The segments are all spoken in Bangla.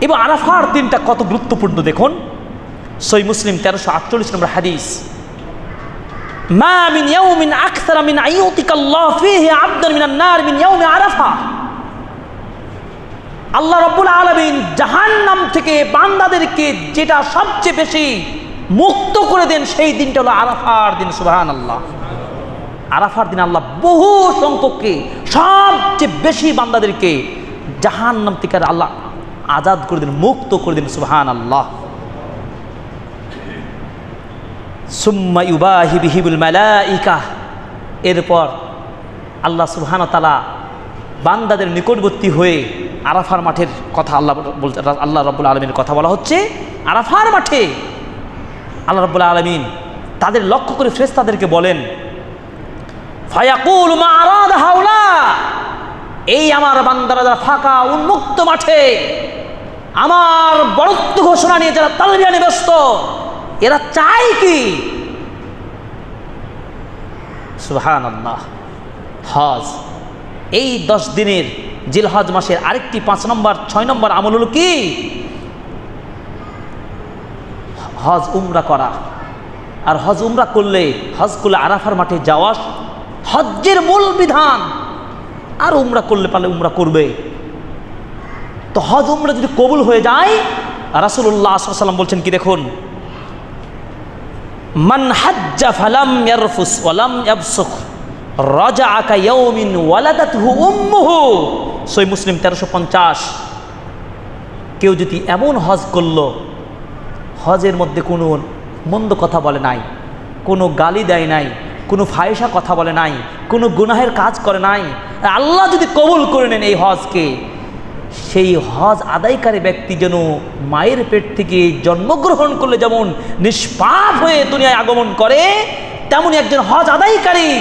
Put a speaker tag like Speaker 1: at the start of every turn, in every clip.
Speaker 1: এবং আরাফার দিনটা কত গুরুত্বপূর্ণ দেখুন। সই মুসলিম তেরোশো আটচল্লিশ নম্বর হাদিস। আল্লাহ আল্লাহ রব্বুল আলামিন জাহান্নাম থেকে বান্দাদেরকে যেটা সবচেয়ে বেশি মুক্ত করে দেন সেই দিনটা হলো আরাফার দিন, সুবহানাল্লাহ। আরাফার দিন আল্লাহ বহু সংখ্যককে সবচেয়ে বেশি বান্দাদেরকে জাহান্নাম থেকে আল্লাহ আজাদ করে দিন, মুক্ত করে দিন সুবহান আল্লাহ এরপর আল্লাহ সুবহান তালা বান্দাদের নিকটবর্তী হয়ে আরাফার মাঠের কথা আল্লাহ বলছে আল্লাহ রব্বুল আলমীর কথা বলা হচ্ছে, আরাফার মাঠে। আল্লাহ রব্বুল আলমিন তাদের লক্ষ্য করে ফ্রেস্তাদেরকে বলেন, ফায়াকুল মা এই আমার বান্দারা যারা ফাঁকা, উন্মুক্ত মাঠে, আমার বরত্ব ঘোষণা নিয়ে যারা তালবিয়া ব্যস্ত, এরা চায় কি? সুহান হজ। এই দশ দিনের জিলহজ মাসের আরেকটি পাঁচ নম্বর, ছয় নম্বর আমল হলো কি? হজ উমরা করা। আর হজ উমরা করলে হজ করলে আরাফার মাঠে যাওয়া হজ্জের মূল বিধান। আর উমরা করলে পারলে উমরা করবে। তো হজ উমরা যদি কবুল হয়ে যায় রাসুল্লাহ সাল্লাম বলছেন কি দেখুন? মান হাজ্জা ফালাম ইয়ারফুস ওয়ালাম ইয়াবসুখ রাজা আকা ইয়াউমিন ওয়ালাদাতহু উম্মুহু। সই মুসলিম তেরোশো পঞ্চাশ। কেউ যদি এমন হজ করল, হজের মধ্যে কোনো মন্দ কথা বলে নাই, কোনো গালি দেয় নাই, কোনো ফায়সা কথা বলে নাই, কোনো গুনাহের কাজ করে নাই আল্লাহ যদি কবুল করে নেন এই হজকে, সেই হজ আদায়কারী ব্যক্তি যেন মায়ের পেট থেকে জন্মগ্রহণ করলে যেমন নিষ্পাপ হয়ে দুনিয়ায় আগমন করে তেমনই একজন হজ আদায়কারী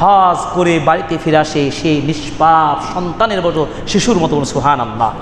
Speaker 1: হজ করে বাড়িতে ফিরে আসে সেই নিষ্পাপ সন্তানের মতো, শিশুর মতো সুহান আল্লাহ